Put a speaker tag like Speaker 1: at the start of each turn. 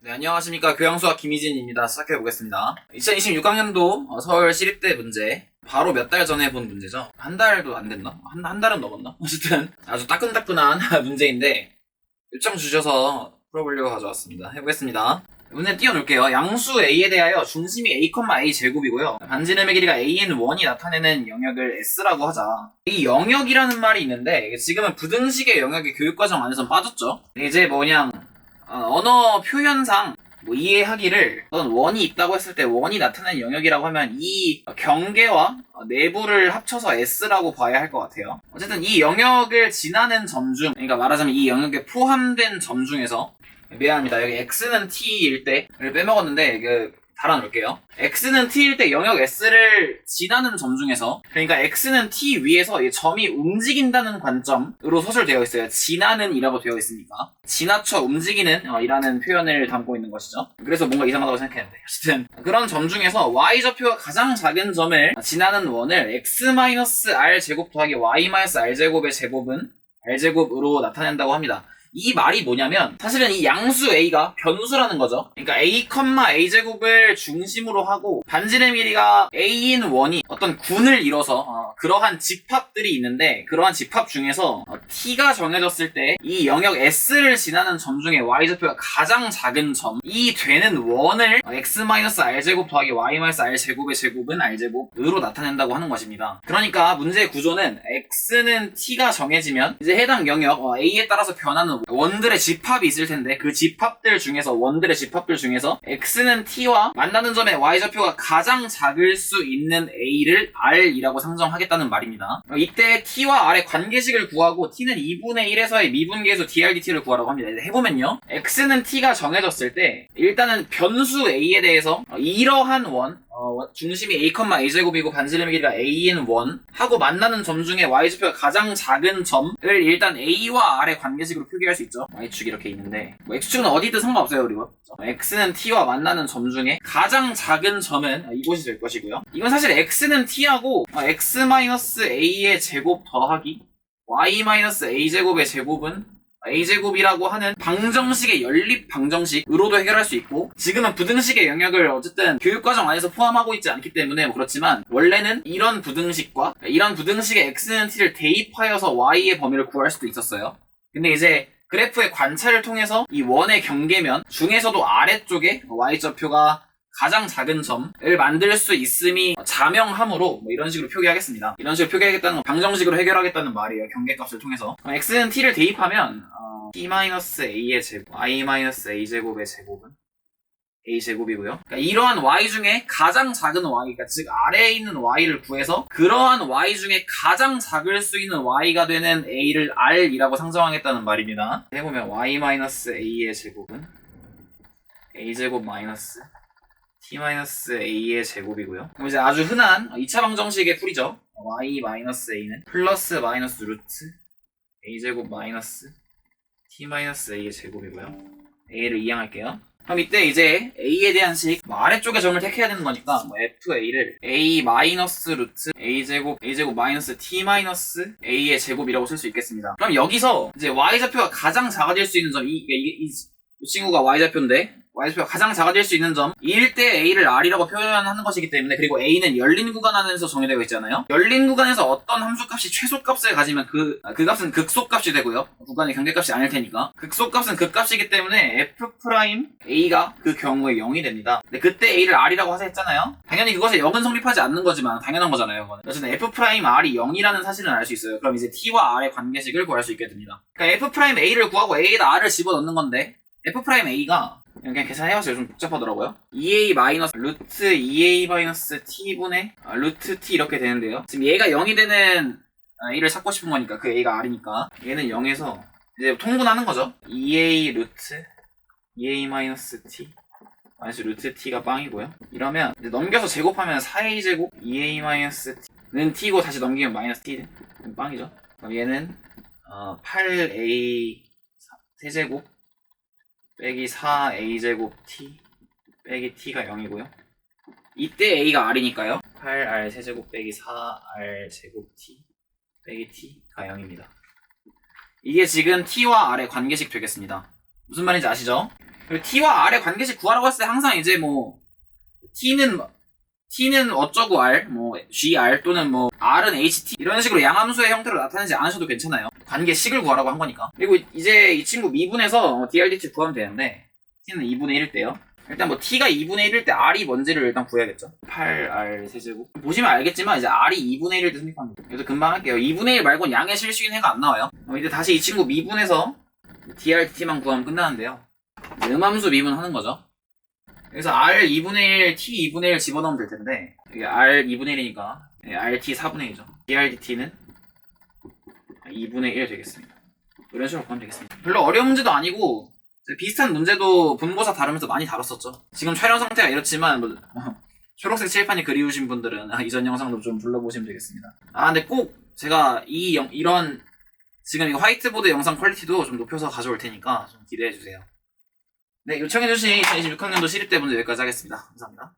Speaker 1: 네, 안녕하십니까. 교양수학 김희진입니다. 시작해보겠습니다. 2026학년도 어, 서울 시립대 문제. 바로 몇 달 전에 본 문제죠. 한 달도 안 됐나? 한, 한 달은 넘었나? 어쨌든 아주 따끈따끈한 문제인데 요청 주셔서 풀어보려고 가져왔습니다. 해보겠습니다. 문제 띄워놓을게요. 양수 A에 대하여 중심이 A, A 제곱이고요. 반지름의 길이가 AN1이 나타내는 영역을 S라고 하자. 이 영역이라는 말이 있는데 지금은 부등식의 영역이 교육과정 안에서 빠졌죠. 이제 뭐냐 어, 언어 표현상 뭐 이해하기를 어떤 원이 있다고 했을 때 원이 나타나는 영역이라고 하면 이 경계와 내부를 합쳐서 S라고 봐야 할 것 같아요. 어쨌든 이 영역을 지나는 점 중, 그러니까 말하자면 이 영역에 포함된 점 중에서 미안합니다. 여기 X는 T일 때를 빼먹었는데 그 달아놓을게요. X는 T일 때 영역 S를 지나는 점 중에서 그러니까 X는 T 위에서 이 점이 움직인다는 관점으로 서술되어 있어요. 지나는 이라고 되어 있으니까 지나쳐 움직이는 어, 이라는 표현을 담고 있는 것이죠. 그래서 뭔가 이상하다고 생각했는데 어쨌든 그런 점 중에서 Y좌표가 가장 작은 점을 지나는 원을 X-R 제곱 더하기 Y-R 제곱의 제곱은 R제곱으로 나타낸다고 합니다. 이 말이 뭐냐면 사실은 이 양수 a가 변수라는 거죠. 그러니까 a, a 제곱을 중심으로 하고 반지름 길이가 a인 원이 어떤 군을 이뤄서 어, 그러한 집합들이 있는데 그러한 집합 중에서 어, t가 정해졌을 때 이 영역 s를 지나는 점 중에 y좌표가 가장 작은 점이 되는 원을 어, x-r 제곱 더하기 y-r 제곱의 제곱은 r 제곱으로 나타낸다고 하는 것입니다. 그러니까 문제의 구조는 x는 t가 정해지면 이제 해당 영역 어, a에 따라서 변하는 원들의 집합이 있을 텐데 그 집합들 중에서 원들의 집합들 중에서 x는 t와 만나는 점의 y좌표가 가장 작을 수 있는 a를 r이라고 상정하겠다는 말입니다. 이때 t와 r의 관계식을 구하고 t는 2분의 1에서의 미분계수 drdt를 구하라고 합니다. 해보면요. x는 t가 정해졌을 때 일단은 변수 a에 대해서 이러한 원 어, 중심이 a, a 제곱이고 반지름의 길이가 a인 원 하고 만나는 점 중에 y좌표가 가장 작은 점을 일단 a와 r의 관계식으로 표기할 수 있죠. y축이 이렇게 있는데 뭐 x축은 어디든 상관없어요 그리고 x는 t와 만나는 점 중에 가장 작은 점은 이곳이 될 것이고요. 이건 사실 x는 t하고 어, x-a의 제곱 더하기 y-a 제곱의 제곱은 a제곱이라고 하는 방정식의 연립 방정식으로도 해결할 수 있고 지금은 부등식의 영역을 어쨌든 교육과정 안에서 포함하고 있지 않기 때문에 뭐 그렇지만 원래는 이런 부등식과 이런 부등식의 x는 t를 대입하여서 y의 범위를 구할 수도 있었어요. 근데 이제 그래프의 관찰을 통해서 이 원의 경계면 중에서도 아래쪽에 y좌표가 가장 작은 점을 만들 수 있음이 자명함으로 뭐 이런 식으로 표기하겠습니다. 이런 식으로 표기하겠다는 건 방정식으로 해결하겠다는 말이에요. 경계값을 통해서. x는 t를 대입하면 어, t-a의 제곱, i-a 제곱의 제곱은 a 제곱이고요. 그러니까 이러한 y 중에 가장 작은 y, 그러니까 즉 아래에 있는 y를 구해서 그러한 y 중에 가장 작을 수 있는 y가 되는 a를 r이라고 상정하겠다는 말입니다. 해보면 y-a의 제곱은 a 제곱 마이너스 t-a의 제곱이고요. 그럼 이제 아주 흔한 2차 방정식의 풀이죠. y-a는 플러스 마이너스 루트 a제곱 마이너스 t-a의 제곱이고요. a를 이항할게요. 그럼 이때 이제 a에 대한 식, 뭐 아래쪽에 점을 택해야 되는 거니까 뭐 fa를 a 마이너스 루트 a 제곱 a 제곱 마이너스 t 마이너스 a의 제곱이라고 쓸 수 있겠습니다. 그럼 여기서 이제 y 좌표가 가장 작아질 수 있는 점, 이, 이, 이, 이 친구가 y 좌표인데 y좌표가 가장 작아질 수 있는 점. 2일 때 a를 r이라고 표현하는 것이기 때문에 그리고 a는 열린 구간 안에서 정의되어 있잖아요. 열린 구간에서 어떤 함수값이 최소값을 가지면 그, 그 값은 극소값이 되고요. 구간의 경계값이 아닐 테니까. 극소값은 극값이기 때문에 f'a가 그 경우에 0이 됩니다. 근데 그때 a를 r이라고 하자 했잖아요. 당연히 그것에 0은 성립하지 않는 거지만 당연한 거잖아요 그거는. 어쨌든 f'r이 0이라는 사실은 알 수 있어요. 그럼 이제 t와 r의 관계식을 구할 수 있게 됩니다. 그러니까 f'a를 구하고 a에다 r을 집어넣는 건데 f'a가 그냥 계산해봤어요. 좀 복잡하더라고요. 2a 마이너스 루트 2a 마이너스 t분의 아, 루트 t 이렇게 되는데요. 지금 얘가 0이 되는 a를 찾고 싶은 거니까 그 a가 r이니까 얘는 0에서 이제 통분하는 거죠. 2a 루트 2a 마이너스 루트 t가 빵이고요. 이러면 넘겨서 제곱하면 4a 제곱 2a 마이너스 t는 t고 다시 넘기면 마이너스 t 는 빵이죠. 그럼 얘는 어, 8a 세제곱 빼기 4a제곱 t 빼기 t가 0이고요. 이때 a가 r이니까요. 8r 세제곱 빼기 4r 제곱 t 빼기 t가 0입니다. 이게 지금 t와 r의 관계식 되겠습니다. 무슨 말인지 아시죠? 그리고 T와 R의 관계식 구하라고 했을 때 항상 이제 뭐 T는 T는 어쩌고 R, 뭐 GR 또는 뭐 R은 HT 이런 식으로 양함수의 형태로 나타내지 않으셔도 괜찮아요. 관계식을 구하라고 한 거니까. 그리고 이제 이 친구 미분해서 DRDT 구하면 되는데 T는 2분의 1일 때요. 일단 뭐 T가 2분의 1일 때 R이 뭔지를 일단 구해야겠죠. 8R 세제곱. 보시면 알겠지만 이제 R이 2분의 1일 때 돼요. 그래서 금방 할게요. 2분의 1 말고는 양의 실수인 해가 안 나와요. 어, 이제 다시 이 친구 미분해서 DRT만 구하면 끝나는데요. 음함수 미분하는 거죠. 그래서 R 2분의 1, T 2분의 1 집어넣으면 될 텐데 이게 R 2분의 1이니까 RT 4분의 1이죠. DRDT는 2분의 1 되겠습니다. 이런 식으로 구하면 되겠습니다. 별로 어려운 문제도 아니고 비슷한 문제도 분모사 다루면서 많이 다뤘었죠. 지금 촬영 상태가 이렇지만 뭐, 초록색 칠판이 그리우신 분들은 아, 이전 영상도 좀 불러보시면 되겠습니다. 아 근데 꼭 제가 이 영- 이런 지금 이거 화이트보드 영상 퀄리티도 좀 높여서 가져올 테니까 좀 기대해 주세요. 네, 요청해 주신 2026학년도 시립대 문제 여기까지 하겠습니다. 감사합니다.